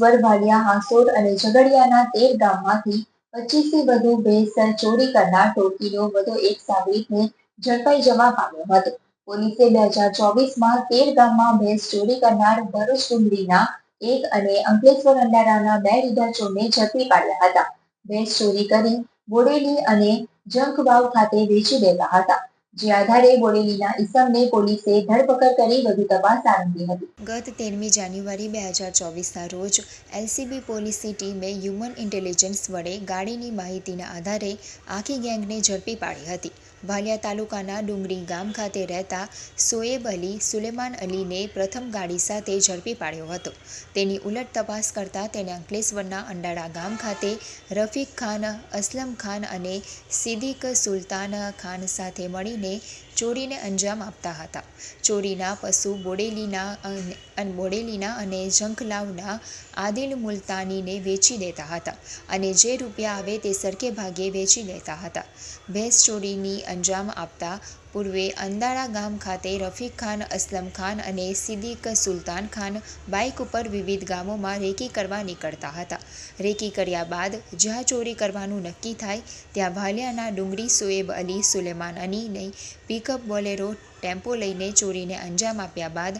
અંકલેશ્વર ભાલિયા હાંસોડ અને ઝઘડિયાના તેર ગામમાંથી પચીસથી વધુ ભેસર ચોરી કરનાર ટોકીનો વધુ એક સાગરીતને ઝડપાઈ જવા પામ્યો હતો. પોલીસે બે હજાર ચોવીસમાં તેર ગામમાં ભેંસ ચોરી કરનાર ભરૂચ ડુંગળીના એક અને અંકલેશ્વર અંડારાના બે લીધા ઝડપી પાડ્યા હતા. ભેંસ ચોરી કરી બોડેલી અને જંખવાવ ખાતે વેચી દેતા હતા. ઝડપી પાડી હતી. વાલિયા તાલુકાના ડુંગરી ગામ ખાતે રહેતા સોએબ અલી સુલેમાન અલીને પ્રથમ ગાડી સાથે ઝડપી પાડ્યો હતો. તેની ઉલટ તપાસ કરતા તેને અંકલેશ્વરના અંડાળા ગામ ખાતે રફીક ખાન, અસલમ ખાન અને સિદ્દીક સુલતાન ખાન સાથે મળીને ચોરીને અંજામ આપતા હતા. ચોરીના પશુ બોડેલીના બોડેલીના અને ઝંખલાવના આદિલ મુલતાનીને વેચી દેતા હતા અને જે રૂપિયા આવે તે સરખે ભાગે વેચી લેતા હતા. ભેંસ ચોરીની અંજામ આપતા પૂર્વે અંદાળા ગામ ખાતે રફીક ખાન, અસલમ ખાન અને સિદ્દીક સુલતાન ખાન બાઇક ઉપર વિવિધ ગામોમાં રેકી કરવા નીકળતા હતા. રેકી કર્યા બાદ જ્યાં ચોરી કરવાનું નક્કી થાય, ત્યાં ભાલિયાના ડુંગરી સોએબ અલી, સુલેમાન અનીને પિકઅપ બોલેરો ટેમ્પો લઈને ચોરીને અંજામ આપ્યા બાદ